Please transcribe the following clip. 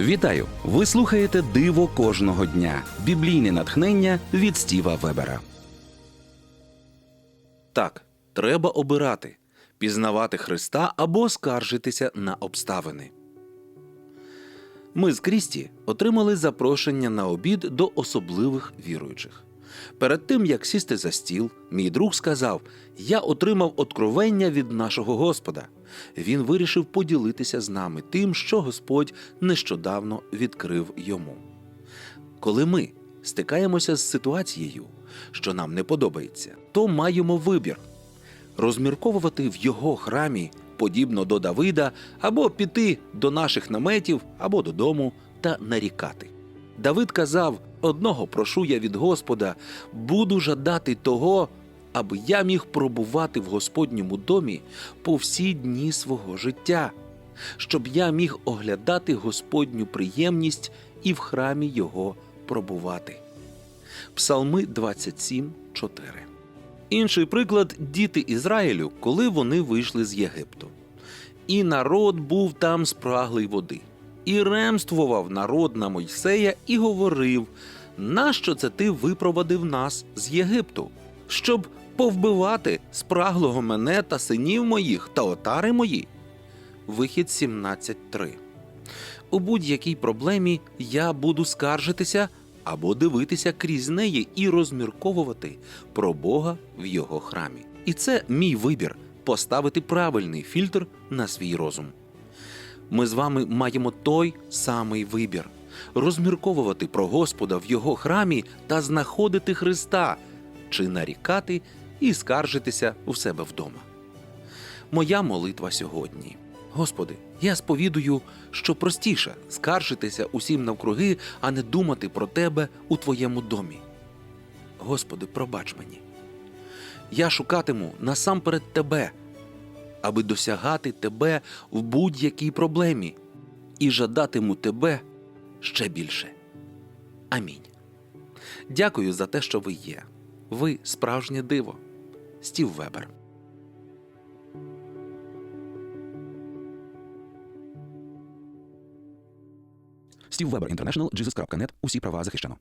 Вітаю! Ви слухаєте Диво кожного дня. Біблійне натхнення від Стіва Вебера. Так, треба обирати, пізнавати Христа або скаржитися на обставини. Ми з Крісті отримали запрошення на обід до особливих віруючих. Перед тим як сісти за стіл, мій друг сказав: Я отримав откровення від нашого Господа. Він вирішив поділитися з нами тим, що Господь нещодавно відкрив йому. Коли ми стикаємося з ситуацією, що нам не подобається, то маємо вибір розмірковувати в його храмі, подібно до Давида, або піти до наших наметів, або додому та нарікати. Давид казав: одного прошу я від Господа, буду жадати того, аби я міг пробувати в Господньому домі по всі дні свого життя, щоб я міг оглядати Господню приємність і в храмі Його пробувати. Псалми 27, 4. Інший приклад діти Ізраїлю, коли вони вийшли з Єгипту. І народ був там спраглий води. І ремствував народ на Мойсея і говорив: Нащо це ти випровадив нас з Єгипту? Щоб повбивати спраглого мене та синів моїх та отари мої. Вихід 17.3. У будь-якій проблемі я буду скаржитися або дивитися крізь неї і розмірковувати про Бога в його храмі. І це мій вибір поставити правильний фільтр на свій розум. Ми з вами маємо той самий вибір розмірковувати про Господа в його храмі та знаходити Христа, чи нарікати і скаржитися у себе вдома. Моя молитва сьогодні. Господи, я сповідую, що простіше скаржитися усім навкруги, а не думати про тебе у твоєму домі. Господи, пробач мені. Я шукатиму насамперед Тебе, аби досягати Тебе в будь-якій проблемі і жадатиму Тебе ще більше. Амінь. Дякую за те, що ви є. Ви справжнє диво. Стів Вебер. Стів Вебер Інтернешнл. Усі права захищено.